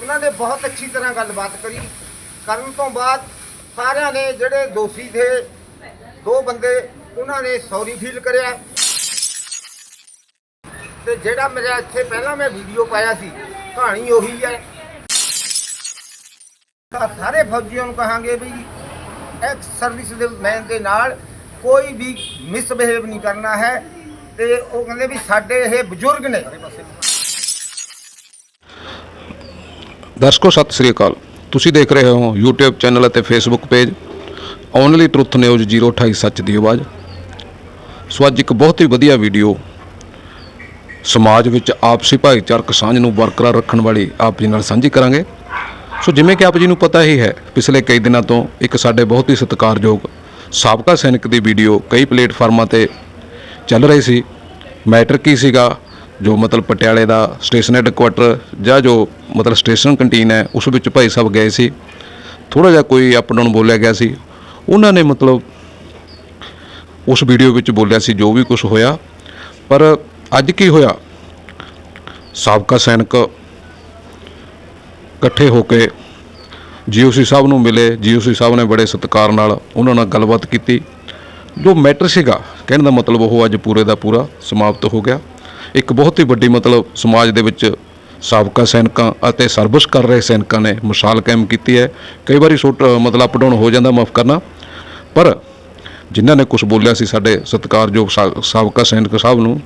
ਉਹਨਾਂ ਨੇ ਬਹੁਤ ਅੱਛੀ ਤਰ੍ਹਾਂ ਗੱਲਬਾਤ ਕਰੀ। ਕਰਨ ਤੋਂ ਬਾਅਦ ਸਾਰਿਆਂ ਨੇ ਜਿਹੜੇ ਦੋਸ਼ੀ ਥੇ, ਦੋ ਬੰਦੇ, ਉਹਨਾਂ ਨੇ ਸੌਰੀ ਫੀਲ ਕਰਿਆ। ਤੇ ਜਿਹੜਾ ਮੇਰਾ ਇੱਥੇ ਪਹਿਲਾਂ ਮੈਂ ਵੀਡੀਓ ਪਾਇਆ ਸੀ, ਕਹਾਣੀ ਉਹੀ ਹੈ। ਸਾਰੇ ਫੌਜੀਆਂ ਨੂੰ ਕਹਾਂਗੇ ਵੀ ਐਕਸ ਸਰਵਿਸ ਦੇ ਮੈਨ ਦੇ ਨਾਲ ਕੋਈ ਵੀ ਮਿਸਬਿਹੇਵ ਨਹੀਂ ਕਰਨਾ ਹੈ। ਤੇ ਉਹ ਕਹਿੰਦੇ ਵੀ ਸਾਡੇ ਇਹ ਬਜ਼ੁਰਗ ਨੇ। ਦਰਸ਼ਕੋ, ਸਤਿ ਸ੍ਰੀ ਅਕਾਲ। ਤੁਸੀਂ ਦੇਖ ਰਹੇ ਹੋ YouTube ਚੈਨਲ ਅਤੇ Facebook page only truth news 028 ਸੱਚ ਦੀ ਆਵਾਜ਼। ਸੋ ਅੱਜ ਇੱਕ ਬਹੁਤ ਹੀ ਵਧੀਆ ਵੀਡੀਓ ਸਮਾਜ ਵਿੱਚ ਆਪਸੀ ਭਾਈਚਾਰਕ ਸਾਂਝ ਨੂੰ ਬਰਕਰਾਰ ਰੱਖਣ ਵਾਲੀ ਆਪ ਜੀ ਨਾਲ ਸਾਂਝੀ ਕਰਾਂਗੇ। ਸੋ ਜਿਵੇਂ ਕਿ ਆਪ ਜੀ ਨੂੰ ਪਤਾ ਹੀ ਹੈ, ਪਿਛਲੇ ਕਈ ਦਿਨਾਂ ਤੋਂ ਇੱਕ ਸਾਡੇ ਬਹੁਤ ਹੀ ਸਤਿਕਾਰਯੋਗ ਸਾਬਕਾ ਸੈਨਿਕ ਦੀ ਵੀਡੀਓ ਕਈ ਪਲੇਟਫਾਰਮਾਂ ਤੇ ਚੱਲ ਰਹੀ ਸੀ। ਮੈਟਰ ਕੀ ਸੀਗਾ? ਜੋ ਮਤਲਬ ਪਟਿਆਲੇ ਦਾ ਸਟੇਸ਼ਨ ਹੈੱਡਕੁਆਟਰ ਜਾਂ ਜੋ ਮਤਲਬ ਸਟੇਸ਼ਨ ਕੰਟੀਨ ਹੈ, ਉਸ ਵਿੱਚ ਭਾਈ ਸਾਹਿਬ ਗਏ ਸੀ। ਥੋੜਾ ਜਿਹਾ ਕੋਈ ਅਪ ਡਾਊਨ ਬੋਲਿਆ ਗਿਆ ਸੀ। ਉਹਨਾਂ ਨੇ ਮਤਲਬ ਉਸ ਵੀਡੀਓ ਵਿੱਚ ਬੋਲਿਆ ਸੀ, ਜੋ ਵੀ ਕੁਝ ਹੋਇਆ। ਪਰ ਅੱਜ ਕੀ ਹੋਇਆ? ਸਾਬਕਾ ਸੈਨਿਕ ਇਕੱਠੇ ਹੋ ਕੇ ਜੀਓਸੀ ਸਾਹਿਬ ਨੂੰ ਮਿਲੇ। ਜੀਓਸੀ ਸਾਹਿਬ ਨੇ ਬੜੇ ਸਤਿਕਾਰ ਨਾਲ ਉਹਨਾਂ ਨਾਲ ਗੱਲਬਾਤ ਕੀਤੀ। ਜੋ ਮੈਟਰ ਸੀਗਾ, ਕਹਿਣ ਦਾ ਮਤਲਬ ਉਹ ਅੱਜ ਪੂਰੇ ਦਾ ਪੂਰਾ ਸਮਾਪਤ ਹੋ ਗਿਆ। ਇੱਕ ਬਹੁਤ ਹੀ ਵੱਡੀ ਮਤਲਬ ਸਮਾਜ ਦੇ ਵਿੱਚ ਸਾਬਕਾ ਸੈਨਿਕਾਂ ਅਤੇ ਸਰਵਿਸ ਕਰ ਰਹੇ ਸੈਨਿਕਾਂ ਨੇ ਮਿਸਾਲ ਕਾਇਮ ਕੀਤੀ ਹੈ। ਕਈ ਵਾਰੀ ਛੋਟ ਮਤਲਬ ਅਪ ਡਾਊਨ ਹੋ ਜਾਂਦਾ, ਮਾਫ ਕਰਨਾ। ਪਰ ਜਿਨ੍ਹਾਂ ਨੇ ਕੁਝ ਬੋਲਿਆ ਸੀ ਸਾਡੇ ਸਤਿਕਾਰਯੋਗ ਸਾ- ਸਾਬਕਾ ਸੈਨਿਕ ਸਾਹਿਬ ਨੂੰ,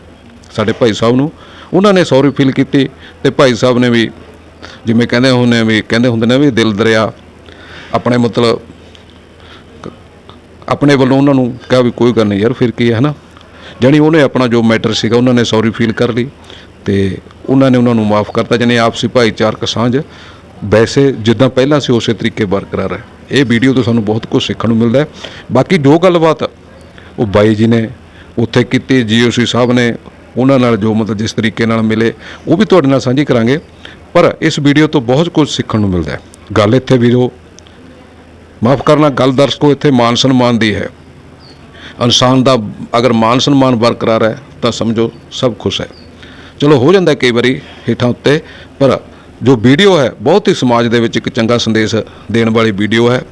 ਸਾਡੇ ਭਾਈ ਸਾਹਿਬ ਨੂੰ, ਉਹਨਾਂ ਨੇ ਸੌਰੀ ਫੀਲ ਕੀਤੀ ਤੇ ਭਾਈ ਸਾਹਿਬ ਨੇ ਵੀ ਜਿਵੇਂ ਕਹਿੰਦੇ ਹੁੰਦੇ ਵੀ, ਕਹਿੰਦੇ ਹੁੰਦੇ ਨੇ ਵੀ ਦਿਲ ਦਰਿਆ, ਆਪਣੇ ਮਤਲਬ ਆਪਣੇ ਵੱਲੋਂ ਉਹਨਾਂ ਨੂੰ ਕਿਹਾ ਵੀ ਕੋਈ ਗੱਲ ਨਹੀਂ ਯਾਰ, ਫਿਰ ਕੀ ਹੈ, ਹਨਾ? ਜਾਣੀ ਉਹਨੇ ਆਪਣਾ ਜੋ ਮੈਟਰ ਸੀਗਾ, ਉਹਨਾਂ ਨੇ ਸੌਰੀ ਫੀਲ ਕਰ ਲਈ ਤੇ ਉਹਨਾਂ ਨੇ ਉਹਨਾਂ ਨੂੰ ਮਾਫ ਕਰਤਾ, ਜਾਣੀ ਆਪਸੀ ਭਾਈਚਾਰਕ ਸਾਂਝ ਵੈਸੇ ਜਿੱਦਾਂ ਪਹਿਲਾਂ ਸੀ ਉਸੇ ਤਰੀਕੇ ਬਰਕਰਾਰ ਹੈ। ਇਹ ਵੀਡੀਓ ਤੋਂ ਸਾਨੂੰ ਬਹੁਤ ਕੁਝ ਸਿੱਖਣ ਨੂੰ ਮਿਲਦਾ ਹੈ। ਬਾਕੀ ਜੋ ਗੱਲਬਾਤ ਉਹ ਬਾਈ ਜੀ ਨੇ ਉੱਥੇ ਕੀਤੀ ਜੀਓਸੀ ਸਾਹਿਬ ਨੇ ਉਹਨਾਂ ਨਾਲ ਜੋ ਮਤਲਬ ਜਿਸ ਤਰੀਕੇ ਨਾਲ ਮਿਲੇ, ਉਹ ਵੀ ਤੁਹਾਡੇ ਨਾਲ ਸਾਂਝੀ ਕਰਾਂਗੇ। ਪਰ ਇਸ ਵੀਡੀਓ ਤੋਂ ਬਹੁਤ ਕੁਝ ਸਿੱਖਣ ਨੂੰ ਮਿਲਦਾ ਹੈ। ਗੱਲ ਇੱਥੇ ਵੀਰੋ, ਮਾਫ ਕਰਨਾ, ਗੱਲ ਦਰਸ਼ਕੋ, ਇੱਥੇ ਮਾਨ ਸਨਮਾਨ ਦੀ ਹੈ। ਇਨਸਾਨ ਦਾ ਅਗਰ ਮਾਨ ਸਨਮਾਨ ਬਰਕਰਾਰ ਹੈ, ਤਾਂ ਸਮਝੋ ਸਭ ਖੁਸ਼ ਹੈ। ਚਲੋ ਹੋ ਜਾਂਦਾ ਕਈ ਵਾਰੀ ਹੇਠਾਂ ਉੱਤੇ, ਪਰ ਜੋ ਵੀਡੀਓ ਹੈ, ਬਹੁਤ ਹੀ ਸਮਾਜ ਦੇ ਵਿੱਚ ਇੱਕ ਚੰਗਾ ਸੰਦੇਸ਼ ਦੇਣ ਵਾਲੀ ਵੀਡੀਓ ਹੈ।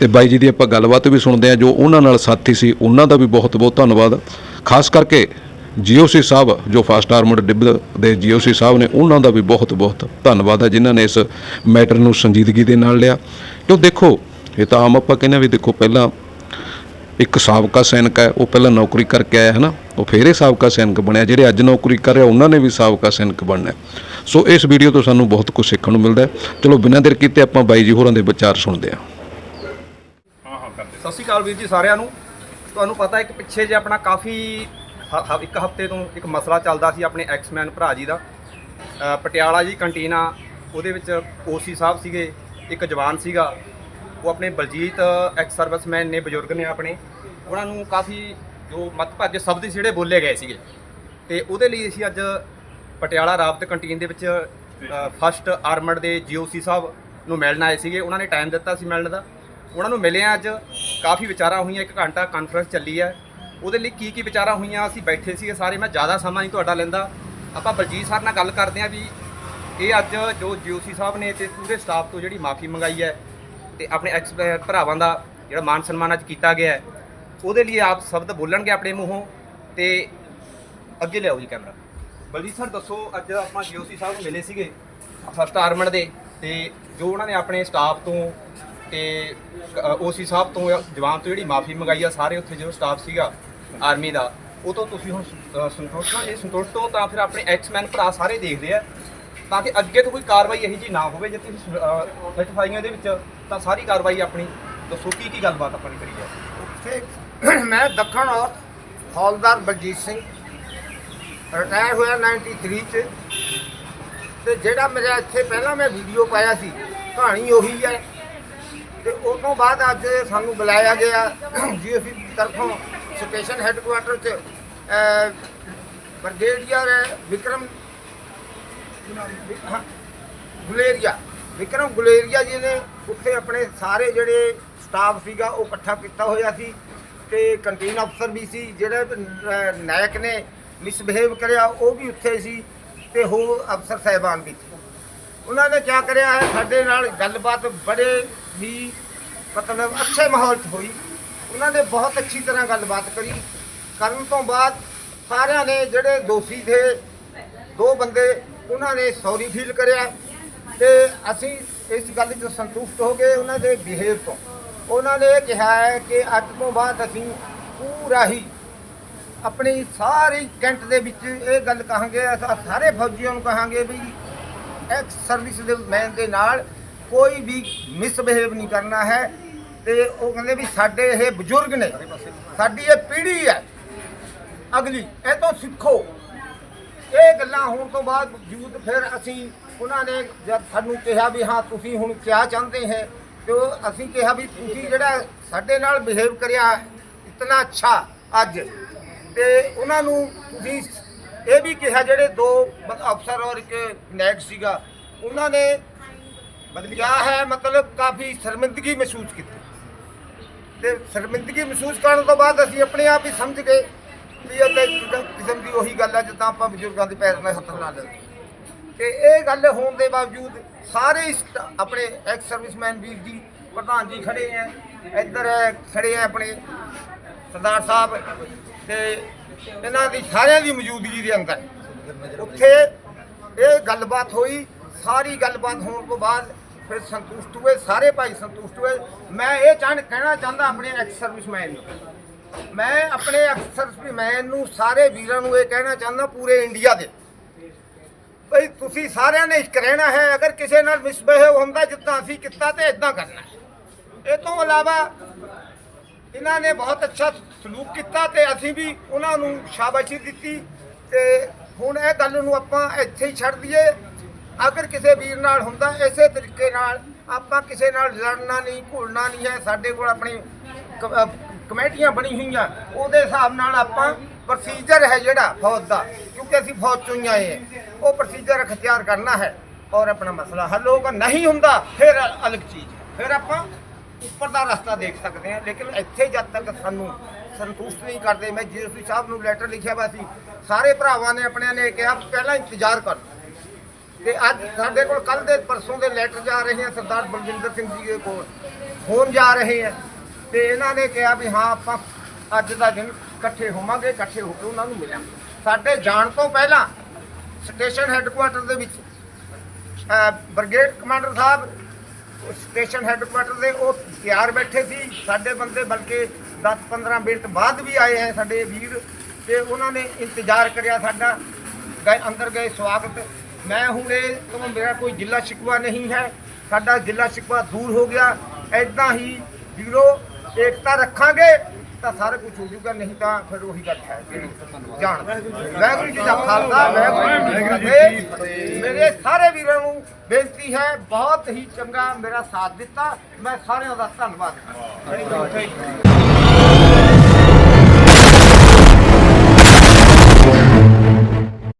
ਤੇ ਬਾਈ ਜੀ ਦੀ ਆਪਾਂ ਗੱਲਬਾਤ ਵੀ ਸੁਣਦੇ ਹਾਂ, ਜੋ ਉਹਨਾਂ ਨਾਲ ਸਾਥੀ ਸੀ, ਉਹਨਾਂ ਦਾ ਵੀ ਬਹੁਤ ਬਹੁਤ ਧੰਨਵਾਦ। ਖਾਸ ਕਰਕੇ ਜੀਓਸੀ ਸਾਹਿਬ, ਜੋ ਫਾਸਟ ਆਰਮਡ ਡਿੱਬ ਦੇ ਜੀਓਸੀ ਸਾਹਿਬ ਨੇ, ਉਹਨਾਂ ਦਾ ਵੀ ਬਹੁਤ ਬਹੁਤ ਧੰਨਵਾਦ ਹੈ, ਜਿਨ੍ਹਾਂ ਨੇ ਇਸ ਮੈਟਰ ਨੂੰ ਸੰਜੀਦਗੀ ਦੇ ਨਾਲ ਲਿਆ। ਕਿਉਂ ਦੇਖੋ, ਇਹ ਤਾਂ ਆਮ ਆਪਾਂ ਕਹਿੰਦੇ ਹਾਂ ਵੀ ਦੇਖੋ, ਪਹਿਲਾਂ ਇੱਕ ਸਾਬਕਾ ਸੈਨਿਕ ਹੈ, ਉਹ ਪਹਿਲਾਂ ਨੌਕਰੀ ਕਰਕੇ ਆਇਆ ਹੈ ਨਾ ਉਹ ਫਿਰ ਇਹ ਸਾਬਕਾ ਸੈਨਿਕ ਬਣਿਆ, ਜਿਹੜੇ ਅੱਜ ਨੌਕਰੀ ਕਰ ਰਹੇ, ਉਹਨਾਂ ਨੇ ਵੀ ਸਾਬਕਾ ਸੈਨਿਕ ਬਣਨਾ ਸੋ ਇਸ ਵੀਡੀਓ ਤੋਂ ਸਾਨੂੰ ਬਹੁਤ ਕੁਝ ਸਿੱਖਣ ਨੂੰ ਮਿਲਦਾ ਚਲੋ, ਬਿਨਾਂ ਦੇਰ ਕੀਤੇ ਆਪਾਂ ਬਾਈ ਜੀ ਹੋਰਾਂ ਦੇ ਵਿਚਾਰ ਸੁਣਦੇ ਹਾਂ। ਸਤਿ ਸ਼੍ਰੀ ਅਕਾਲ ਵੀਰ ਜੀ ਸਾਰਿਆਂ ਨੂੰ। ਤੁਹਾਨੂੰ ਪਤਾ ਇੱਕ ਪਿੱਛੇ ਜੇ ਆਪਣਾ ਕਾਫੀ ਇੱਕ ਹਫ਼ਤੇ ਤੋਂ ਇੱਕ ਮਸਲਾ ਚੱਲਦਾ ਸੀ ਆਪਣੇ ਐਕਸਮੈਨ ਭਰਾ ਜੀ ਦਾ। ਪਟਿਆਲਾ ਜੀ ਕੰਟੀਨਾ, ਉਹਦੇ ਵਿੱਚ ਓਸੀ ਸਾਹਿਬ ਸੀਗੇ, ਇੱਕ ਜਵਾਨ ਸੀਗਾ। ਉਹ ਆਪਣੇ ਬਲਜੀਤ ਐਕਸ ਸਰਵਿਸਮੈਨ ਨੇ, ਬਜ਼ੁਰਗ ਨੇ ਆਪਣੇ। ਉਹਨਾਂ ਨੂੰ ਕਾਫੀ ਜੋ ਮਤਭਾਗੇ ਸ਼ਬਦ ਜਿਹੜੇ ਬੋਲੇ ਗਏ ਸੀਗੇ। ਤੇ ਉਹਦੇ ਲਈ ਅਸੀਂ ਅੱਜ ਪਟਿਆਲਾ ਰਾਬਤ ਕੰਟੀਨ ਦੇ ਵਿੱਚ ਫਸਟ ਆਰਮਡ ਦੇ ਜੀਓਸੀ ਸਾਹਿਬ ਨੂੰ ਮਿਲਣ ਆਏ ਸੀਗੇ। ਉਹਨਾਂ ਨੇ ਟਾਈਮ ਦਿੱਤਾ ਸੀ ਮਿਲਣ ਦਾ। ਉਹਨਾਂ ਨੂੰ ਮਿਲੇ ਅੱਜ। ਕਾਫੀ ਵਿਚਾਰਾਂ ਹੋਈਆਂ, ਇੱਕ ਘੰਟਾ ਕਾਨਫਰੰਸ ਚੱਲੀ ਹੈ। ਉਹਦੇ ਲਈ ਕੀ ਕੀ ਵਿਚਾਰਾਂ ਹੋਈਆਂ, ਅਸੀਂ ਬੈਠੇ ਸੀਗੇ ਸਾਰੇ। ਮੈਂ ਜ਼ਿਆਦਾ ਸਮਾਂ ਨਹੀਂ ਤੁਹਾਡਾ ਲੈਂਦਾ। ਆਪਾਂ ਬਲਜੀਤ ਸਰ ਨਾਲ ਗੱਲ ਕਰਦੇ ਹਾਂ ਵੀ ਇਹ ਅੱਜ ਜੋ ਜੀਓਸੀ ਸਾਹਿਬ ਨੇ ਤੇ ਪੂਰੇ ਸਟਾਫ ਤੋਂ ਜਿਹੜੀ ਮਾਫੀ ਮੰਗਾਈ ਹੈ, ਤੇ ਆਪਣੇ ਐਕਸ ਭਰਾਵਾਂ ਦਾ ਜਿਹੜਾ ਮਾਨ ਸਨਮਾਨ ਅੱਜ ਕੀਤਾ ਗਿਆ ਹੈ ਉਹਦੇ ਲਈ ਆਪ ਸ਼ਬਦ ਬੋਲਣਗੇ ਆਪਣੇ ਮੂੰਹੋਂ ਤੇ ਅੱਗੇ ਲਿਆਓ ਜੀ ਕੈਮਰਾ। ਬਲਜੀਤ ਸਰ ਦੱਸੋ ਅੱਜ ਆਪਾਂ ਜੀਓਸੀ ਸਾਹਿਬ ਨੂੰ ਮਿਲੇ ਸੀਗੇ। ਫਸਟ ਆਰਮਡ ਦੇ ਤੇ ਜੋ ਉਹਨਾਂ ਨੇ ਆਪਣੇ ਸਟਾਫ ਤੋਂ ਤੇ ਓਸੀ ਸਾਹਿਬ ਤੋਂ ਜਵਾਨ ਤੋਂ ਜਿਹੜੀ ਮਾਫੀ ਮੰਗਾਈ ਆ ਸਾਰੇ ਉੱਥੇ ਜੋ ਸਟਾਫ ਸੀਗਾ ਆਰਮੀ ਦਾ ਉਹ ਤੋਂ ਤੁਸੀਂ ਹੁਣ ਅ, ਸੰਤੁਸ਼ਟ ਹੋ ਜੇ ਸੰਤੁਸ਼ਟ ਹੋ ਤਾਂ ਫਿਰ ਆਪਣੇ ਐਕਸਮੈਨ ਭਰਾ ਸਾਰੇ ਦੇਖਦੇ ਆ। ਤਾਂ ਕਿ ਅੱਗੇ ਤੋਂ ਕੋਈ ਕਾਰਵਾਈ ਇਹੀ ਜੀ ਨਾ ਹੋਵੇ ਜੇ ਤੁਸੀਂ ਸੈਟੀਫਾਈਆਂ ਦੇ ਵਿੱਚ ਤਾਂ ਸਾਰੀ ਕਾਰਵਾਈ ਆਪਣੀ ਦੱਸੋ ਕੀ ਕੀ ਗੱਲਬਾਤ ਆਪਾਂ ਨੇ ਕਰੀ ਹੈ ਉੱਥੇ ਮੈਂ ਦੱਖਣ ਔਰ ਹੌਲਦਾਰ ਬਲਜੀਤ ਸਿੰਘ ਰਿਟਾਇਰ ਹੋਇਆ 93 ਚ। ਤੇ ਜਿਹੜਾ ਮੇਰਾ ਇੱਥੇ ਪਹਿਲਾਂ ਮੈਂ ਵੀਡੀਓ ਪਾਇਆ ਸੀ ਕਹਾਣੀ ਉਹੀ ਹੈ। ਤੇ ਉਸ ਤੋਂ ਬਾਅਦ ਅੱਜ ਸਾਨੂੰ ਬੁਲਾਇਆ ਗਿਆ ਜੀਓਸੀ ਤਰਫੋਂ ਸਟੇਸ਼ਨ ਹੈੱਡਕੁਆਟਰ ਚ ਅਹ, ਬ੍ਰਿਗੇਡੀਅਰ ਵਿਕਰਮ ਗੁਲੇਰੀਆ ਵਿਕਰਮ ਗੁਲੇਰੀਆ ਜੀ ਨੇ ਉੱਥੇ ਆਪਣੇ ਸਾਰੇ ਜਿਹੜੇ ਸਟਾਫ ਸੀਗਾ ਉਹ ਇਕੱਠਾ ਕੀਤਾ ਹੋਇਆ ਸੀ। ਤੇ ਕੰਟੀਨ ਅਫਸਰ ਵੀ ਸੀ, ਜਿਹੜੇ ਨਾਇਕ ਨੇ ਮਿਸਬਿਹੇਵ ਕਰਿਆ, ਉਹ ਵੀ ਉੱਥੇ ਸੀ ਤੇ ਹੋਰ ਅਫਸਰ ਸਾਹਿਬਾਨ ਵੀ ਸੀ। ਉਹਨਾਂ ਨੇ ਕੀ ਕਰਿਆ ਹੈ, ਸਾਡੇ ਨਾਲ ਗੱਲਬਾਤ ਬੜੇ ਹੀ ਮਤਲਬ ਅੱਛੇ ਮਾਹੌਲ 'ਚ ਹੋਈ। ਉਹਨਾਂ ਨੇ ਬਹੁਤ ਅੱਛੀ ਤਰ੍ਹਾਂ ਗੱਲਬਾਤ ਕਰੀ। ਕਰਨ ਤੋਂ ਬਾਅਦ ਸਾਰਿਆਂ ਨੇ ਜਿਹੜੇ ਦੋਸ਼ੀ ਥੇ, ਦੋ ਬੰਦੇ, ਉਹਨਾਂ ਨੇ ਸੌਰੀ ਫੀਲ ਕਰਿਆ ਤੇ ਅਸੀਂ ਇਸ ਗੱਲ 'ਚ ਸੰਤੁਸ਼ਟ ਹੋ ਗਏ ਉਹਨਾਂ ਦੇ ਬਿਹੇਵ ਤੋਂ ਉਹਨਾਂ ਨੇ ਇਹ ਕਿਹਾ ਹੈ ਕਿ ਅੱਜ ਤੋਂ ਬਾਅਦ ਅਸੀਂ ਪੂਰਾ ਹੀ ਆਪਣੀ ਸਾਰੀ ਕੈਂਟ ਦੇ ਵਿੱਚ ਇਹ ਗੱਲ ਕਹਾਂਗੇ, ਅਸੀਂ ਸਾਰੇ ਫੌਜੀਆਂ ਨੂੰ ਕਹਾਂਗੇ ਵੀ ਐਕਸ ਸਰਵਿਸ ਦੇ ਮੈਨ ਦੇ ਨਾਲ ਕੋਈ ਵੀ ਮਿਸਬਿਹੇਵ ਨਹੀਂ ਕਰਨਾ ਹੈ। ਤੇ ਉਹ ਕਹਿੰਦੇ ਵੀ ਸਾਡੇ ਇਹ ਬਜ਼ੁਰਗ ਨੇ, ਸਾਡੀ ਇਹ ਪੀੜ੍ਹੀ ਹੈ। ਅਗਲੀ, ਇਹ ਤੋਂ ਸਿੱਖੋ। ਇਹ ਗੱਲਾਂ ਹੋਣ ਤੋਂ ਬਾਅਦ ਜੂਦ ਫਿਰ ਅਸੀਂ, ਉਹਨਾਂ ਨੇ ਜਦ ਸਾਨੂੰ ਕਿਹਾ ਵੀ ਹਾਂ, ਤੁਸੀਂ ਹੁਣ ਕਿਆ ਚਾਹੁੰਦੇ ਹੈ? ਤੇ ਉਹ ਅਸੀਂ ਕਿਹਾ ਵੀ ਤੁਸੀਂ ਜਿਹੜਾ ਸਾਡੇ ਨਾਲ ਬਿਹੇਵ ਕਰਿਆ, ਇਤਨਾ ਅੱਛਾ ਅੱਜ। ਤੇ ਉਹਨਾਂ ਨੂੰ ਤੁਸੀਂ ਇਹ ਵੀ ਕਿਹਾ, ਜਿਹੜੇ ਦੋ ਅਫਸਰ ਔਰ ਇੱਕ ਨੈਕ ਸੀਗਾ, ਉਹਨਾਂ ਨੇ ਬਦਲਿਆ ਹੈ, ਮਤਲਬ ਕਾਫੀ ਸ਼ਰਮਿੰਦਗੀ ਮਹਿਸੂਸ ਕੀਤੀ। ਤੇ ਸ਼ਰਮਿੰਦਗੀ ਮਹਿਸੂਸ ਕਰਨ ਤੋਂ ਬਾਅਦ ਅਸੀਂ ਆਪਣੇ ਆਪ ਹੀ ਸਮਝ ਗਏ ਵੀ ਇਹ ਤਾਂ ਇੱਕ ਕਿਸਮ ਦੀ ਉਹੀ ਗੱਲ ਹੈ ਜਿੱਦਾਂ ਆਪਾਂ ਬਜ਼ੁਰਗਾਂ ਦੇ ਪੈਰ ਨਾਲ ਹੱਥ ਲਾ ਲੈਂਦੇ ਤੇ ਇਹ ਗੱਲ ਹੋਣ ਦੇ ਬਾਵਜੂਦ ਸਾਰੇ ਆਪਣੇ ਐਕਸ ਸਰਵਿਸਮੈਨ ਵੀਰ ਜੀ, ਪ੍ਰਧਾਨ ਜੀ ਖੜੇ ਹੈ ਇੱਧਰ ਹੈ, ਖੜੇ ਹੈ ਆਪਣੇ ਸਰਦਾਰ ਸਾਹਿਬ ਤੇ ਇਹਨਾਂ ਦੀ ਸਾਰਿਆਂ ਦੀ ਮੌਜੂਦਗੀ ਦੇ ਅੰਦਰ। ਉੱਥੇ ਇਹ ਗੱਲਬਾਤ ਹੋਈ, ਸਾਰੀ ਗੱਲਬਾਤ ਹੋਣ ਤੋਂ ਬਾਅਦ ਫਿਰ ਸੰਤੁਸ਼ਟ ਹੋਏ, ਸਾਰੇ ਭਾਈ ਸੰਤੁਸ਼ਟ ਹੋਏ। ਮੈਂ ਇਹ ਚਾਹਣ ਕਹਿਣਾ ਚਾਹੁੰਦਾ ਆਪਣੇ ਐਕਸ ਸਰਵਿਸਮੈਨ ਨੂੰ। ਮੈਂ ਆਪਣੇ ਐਕਸ ਸਰਵਿਸਮੈਨ ਨੂੰ, ਸਾਰੇ ਵੀਰਾਂ ਨੂੰ ਇਹ ਕਹਿਣਾ ਚਾਹੁੰਦਾ ਪੂਰੇ ਇੰਡੀਆ ਦੇ। ਭਈ ਤੁਸੀਂ ਸਾਰਿਆਂ ਨੇ ਇੱਕ ਰਹਿਣਾ ਹੈ, ਅਗਰ ਕਿਸੇ ਨਾਲ ਮਿਸਬਿਹੇਵ ਹੁੰਦਾ ਜਿੱਦਾਂ ਅਸੀਂ ਕੀਤਾ ਤੇ ਇਦਾਂ ਕਰਨਾ ਇਹ ਤੋਂ ਇਲਾਵਾ ਇਹਨਾਂ ਨੇ ਬਹੁਤ ਅੱਛਾ ਸਲੂਕ ਕੀਤਾ ਤੇ ਅਸੀਂ ਵੀ ਉਹਨਾਂ ਨੂੰ ਸ਼ਾਬਾਸ਼ੀ ਦਿੱਤੀ ਤੇ ਹੁਣ ਇਹ ਗੱਲ ਨੂੰ ਆਪਾਂ ਇੱਥੇ ਹੀ ਛੱਡ ਦਈਏ। ਅਗਰ ਕਿਸੇ ਵੀਰ ਨਾਲ ਹੁੰਦਾ, ਇਸੇ ਤਰੀਕੇ ਨਾਲ ਆਪਾਂ ਕਿਸੇ ਨਾਲ ਲੜਨਾ ਨਹੀਂ, ਘੁਲਣਾ ਨਹੀਂ ਹੈ। ਸਾਡੇ ਕੋਲ ਆਪਣੀ ਕ- ਕਮੇਟੀਆਂ ਬਣੀ ਹੋਈਆਂ, ਉਹਦੇ ਹਿਸਾਬ ਨਾਲ ਆਪਾਂ ਪ੍ਰੋਸੀਜਰ ਹੈ ਜਿਹੜਾ ਫੌਜ ਦਾ, ਕਿਉਂਕਿ ਅਸੀਂ ਫੌਜ ਚੋਂ ਹੀ ਆਏ ਹਾਂ। ਉਹ ਪ੍ਰੋਸੀਜਰ ਅਖਤਿਆਰ ਕਰਨਾ ਹੈ ਔਰ ਆਪਣਾ ਮਸਲਾ ਹੱਲ ਹੋਗਾ ਨਹੀਂ ਹੁੰਦਾ, ਫਿਰ ਅਲੱਗ ਚੀਜ਼ ਹੈ। ਫਿਰ ਆਪਾਂ ਉੱਪਰ ਦਾ ਰਸਤਾ ਦੇਖ ਸਕਦੇ ਹਾਂ, ਲੇਕਿਨ ਇੱਥੇ ਜਦ ਤੱਕ ਸਾਨੂੰ ਸੰਤੁਸ਼ਟ ਨਹੀਂ ਕਰਦੇ, ਮੈਂ ਜੀਐਸਪੀ ਸਾਹਿਬ ਨੂੰ ਲੈਟਰ ਲਿਖਿਆ ਵਾ ਸੀ, ਸਾਰੇ ਭਰਾਵਾਂ ਨੇ ਆਪਣਿਆਂ ਨੇ ਕਿਹਾ, ਪਹਿਲਾਂ ਇੰਤਜ਼ਾਰ ਕਰ। ਤੇ ਅੱਜ ਸਾਡੇ ਕੋਲ ਕੱਲ ਦੇ ਪਰਸੋਂ ਦੇ ਲੈਟਰ ਜਾ ਰਹੇ ਆ, ਸਰਦਾਰ ਬਲਜਿੰਦਰ ਸਿੰਘ ਜੀ ਦੇ ਕੋਲ। ਹੋਣ ਜਾ ਰਹੇ ਆ। ਤੇ ਇਹਨਾਂ ਨੇ ਕਿਹਾ ਵੀ ਹਾਂ, ਆਪਾਂ ਅੱਜ ਦਾ ਦਿਨ ਇਕੱਠੇ ਹੋਵਾਂਗੇ, ਇਕੱਠੇ ਹੋ ਕੇ ਉਹਨਾਂ ਨੂੰ ਮਿਲਾਂਗੇ। ਸਾਡੇ ਜਾਣ ਤੋਂ ਪਹਿਲਾਂ ਸਟੇਸ਼ਨ ਹੈੱਡਕੁਆਟਰ ਦੇ ਵਿੱਚ ਬ੍ਰਿਗੇਡ ਕਮਾਂਡਰ ਸਾਹਿਬ ਸਟੇਸ਼ਨ ਹੈੱਡਕੁਆਟਰ ਦੇ ਉਹ ਤਿਆਰ ਬੈਠੇ ਸੀ, ਸਾਡੇ ਬੰਦੇ ਬਲਕਿ 10-15 ਮਿੰਟ ਬਾਅਦ ਵੀ ਆਏ ਹੈ ਸਾਡੇ ਵੀਰ ਤੇ ਉਹਨਾਂ ਨੇ ਇੰਤਜ਼ਾਰ ਕਰਿਆ ਸਾਡਾ, ਗਏ ਅੰਦਰ ਗਏ ਸਵਾਗਤ। ਮੈਂ ਹੁਣ ਇਹ ਤੋਂ ਮੇਰਾ ਕੋਈ ਜ਼ਿਲ੍ਹਾ ਸ਼ਿਕਵਾ ਨਹੀਂ ਹੈ, ਸਾਡਾ ਜ਼ਿਲ੍ਹਾ ਸ਼ਿਕਵਾ ਦੂਰ ਹੋ ਗਿਆ ਐਦਾਂ ਹੀ ਵੀਰੋ, ਏਕਤਾ ਰੱਖਾਂਗੇ। ਤਾਂ ਸਾਰਾ ਕੁਝ ਹੋ ਜਾਊਗਾ ਨਹੀਂ ਤਾਂ ਫਿਰ ਉਹੀ ਗੱਲ ਹੈ ਜਿਹੜੀ ਜਾਣ ਵਾਹਿਗੁਰੂ ਜੀ ਦਾ ਖਾਲਸਾ ਵਾਹਿਗੁਰੂ ਜੀ ਕੀ ਫਤਿਹ। ਮੇਰੇ ਸਾਰੇ ਵੀਰਾਂ ਨੂੰ ਬੇਨਤੀ ਹੈ ਬਹੁਤ ਹੀ ਚੰਗਾ ਮੇਰਾ ਸਾਥ ਦਿੱਤਾ। ਮੈਂ ਸਾਰਿਆਂ ਦਾ ਧੰਨਵਾਦ। ਕਰਦਾ